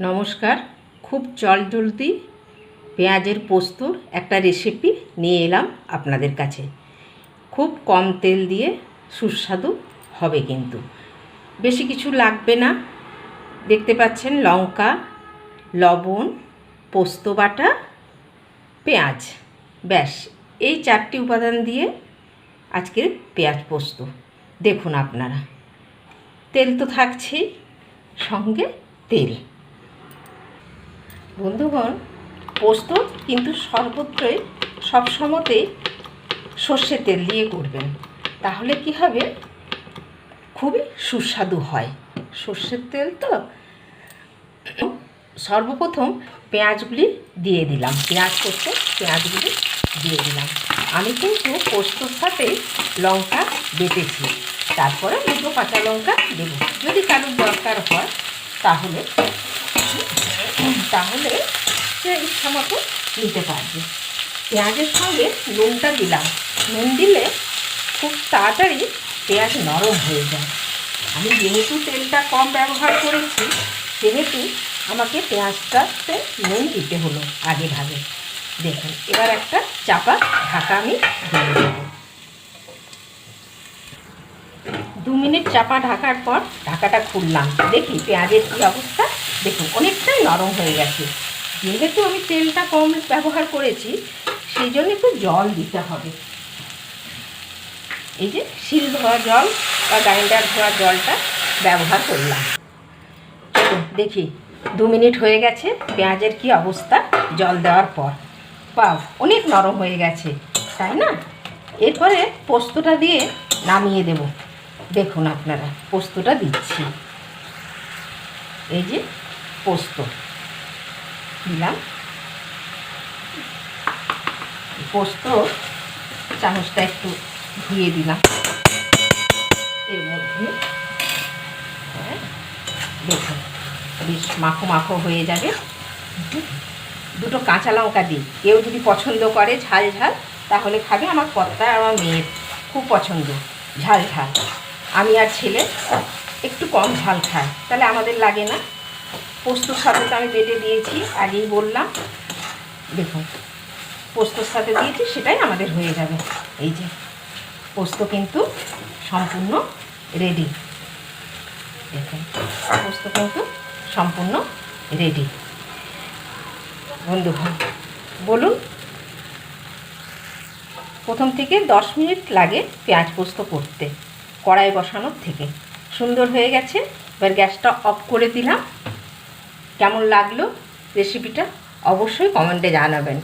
নমস্কার। খুব জলজলদি পেঁয়াজের পোস্তর একটা রেসিপি নিয়ে এলাম আপনাদের কাছে। খুব কম তেল দিয়ে সুস্বাদু হবে কিন্তু। বেশি কিছু লাগবে না। দেখতে পাচ্ছেন লঙ্কা, লবণ, পোস্ত বাটা, পেঁয়াজ। ব্যাস, এই চারটি উপাদান দিয়ে আজকের পেঁয়াজ পোস্ত। দেখুন আপনারা। তেল তো থাকছেই, সঙ্গে তেল। বন্ধুগণ, পোস্ত কিন্তু সর্বত্রই সব সময়তেই সর্ষের তেল দিয়ে করবেন। তাহলে কি হবে? খুবই সুস্বাদু হয়। সর্ষের তেল তো সর্বপ্রথম পেঁয়াজগুলি দিয়ে দিলাম। পেঁয়াজ করতে পেঁয়াজগুলি দিয়ে দিলাম। আমি কিন্তু পোস্তর সাথে লঙ্কা বেটেছি। তারপরে দুটো কাঁচা লঙ্কা দেবো। যদি কারোর দরকার হয়, তাহলে তাহলে সে ইচ্ছা মতো নিতে পারবে। পেঁয়াজের সঙ্গে নুনটা দিলাম। নুন দিলে খুব তাড়াতাড়ি পেঁয়াজ নরম হয়ে যায়। আমি যেহেতু তেলটা কম ব্যবহার করেছি, সেহেতু আমাকে পেঁয়াজটাতে নুন দিতে হলো আগে ভাগে দেখুন, এবার একটা চাপা ঢাকা আমি দিয়ে দেবো। দু মিনিট চাপা ঢাকার পর ঢাকাটা খুললাম। দেখি পেঁয়াজের কী অবস্থা? দেখুন, অনেকটাই নরম হয়ে গেছে। যেহেতু আমি তেলটা কম ব্যবহার করেছি সেই জন্য একটু জল দিতে হবে। এই যে শিল ধোয়া জল বা গ্রাইন্ডার ধোয়া জলটা ব্যবহার করলাম। দেখি, দু মিনিট হয়ে গেছে, পেঁয়াজের কি অবস্থা? জল দেওয়ার পর। পাও অনেক নরম হয়ে গেছে, তাই না? এরপরে পোস্তটা দিয়ে নামিয়ে দেব। দেখুন আপনারা পোস্তটা দিচ্ছি। এই যে পোস্ত দিলাম। পোস্ত চামচটা একটু ধুয়ে দিলাম। এর মধ্যে হ্যাঁ, দেখুন বেশ মাখো মাখো হয়ে যাবে। দুটো কাঁচা লঙ্কা দিই। কেউ যদি পছন্দ করে ঝাল ঝাল তাহলে খাবে। আমার কর্তা আমার মেয়ের খুব পছন্দ। ঝাল ঝাল। আমি আর ছেলে একটু কম ঝাল খাই। তাহলে আমাদের লাগে না। পোস্তর সাথে তো আমি বেটে দিয়েছি, আগেই বললাম। দেখুন পোস্তর সাথে দিয়েছি, সেটাই আমাদের হয়ে যাবে। এই যে, পোস্ত কিন্তু সম্পূর্ণ রেডি দেখুন, পোস্ত কিন্তু সম্পূর্ণ রেডি বন্ধুগণ, বলুন, প্রথম থেকে দশ মিনিট লাগে পেঁয়াজ পোস্ত করতে। কড়াই বসানোর থেকে। সুন্দর হয়ে গেছে। এবার গ্যাসটা অফ করে দিলাম। কেমন লাগল রেসিপিটা অবশ্যই কমেন্টে জানাবেন।